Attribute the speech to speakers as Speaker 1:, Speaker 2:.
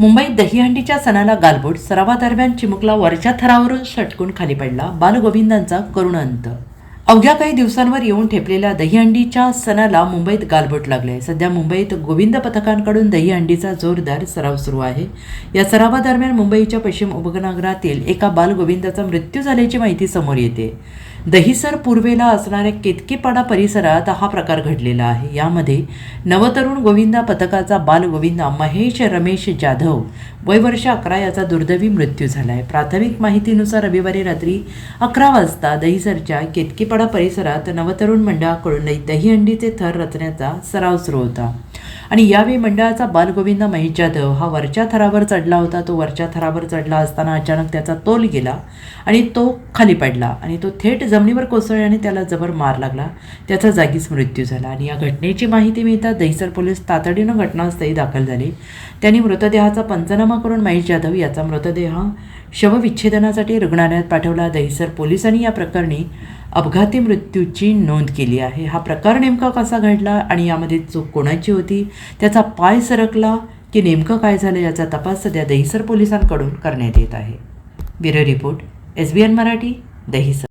Speaker 1: मुंबईत दहीहंडीच्या सणाला गालबोट सरावादरम्यान चिमुकला वरच्या थरावरून षटकून खाली पडला बालगोविंदांचा करुण अंत. अवघ्या काही दिवसांवर येऊन ठेपलेल्या दहीहंडीच्या सणाला मुंबईत गालबोट लागले. सध्या मुंबईत गोविंद पथकांकडून दहीहंडीचा जोरदार सराव सुरू आहे. या सरावादरम्यान मुंबईच्या पश्चिम उपनगरातील एका बालगोविंदाचा मृत्यू झाल्याची माहिती समोर येते. दहिसर पूर्वेला असणाऱ्या केतकीपाडा परिसरात हा प्रकार घडलेला आहे. यामध्ये नवतरुण गोविंदा पथकाचा बाल गोविंदा महेश रमेश जाधव वय वर्ष अकरा याचा दुर्दैवी मृत्यू झाला आहे प्राथमिक माहितीनुसार रविवारी रात्री अकरा वाजता दहिसरच्या केतकीपाडा परिसरात नवतरुण मंडळाकडून दहीहंडीचे थर रचण्याचा सराव सुरू होता. आणि यावेळी मंडळाचा बालगोविंद महेश जाधव हा वरच्या थरावर चढला होता. तो वरच्या थरावर चढला असताना अचानक त्याचा तोल गेला आणि तो खाली पडला आणि तो थेट जमिनीवर कोसळल्याने त्याला जबर मार लागला. त्याचा जागीच मृत्यू झाला आणि या घटनेची माहिती मिळता दहिसर पोलीस तातडीनं घटनास्थळी दाखल झाले. त्यांनी मृतदेहाचा पंचनामा करून महेश जाधव याचा मृतदेह शवविच्छेदनासाठी रुग्णालयात पाठवला. दहिसर पोलिसांनी या प्रकरणी अपघाती मृत्यूची नोंद केली आहे. हा प्रकार नेमका कसा घडला आणि यामध्ये चूक कोणाची होती? त्याचा पाय सरकला की नेमकं काय झालं याचा तपास सध्या दहिसर पोलिसांकडून करण्यात येत आहे. Bureau report S B N Marathi Dahisar.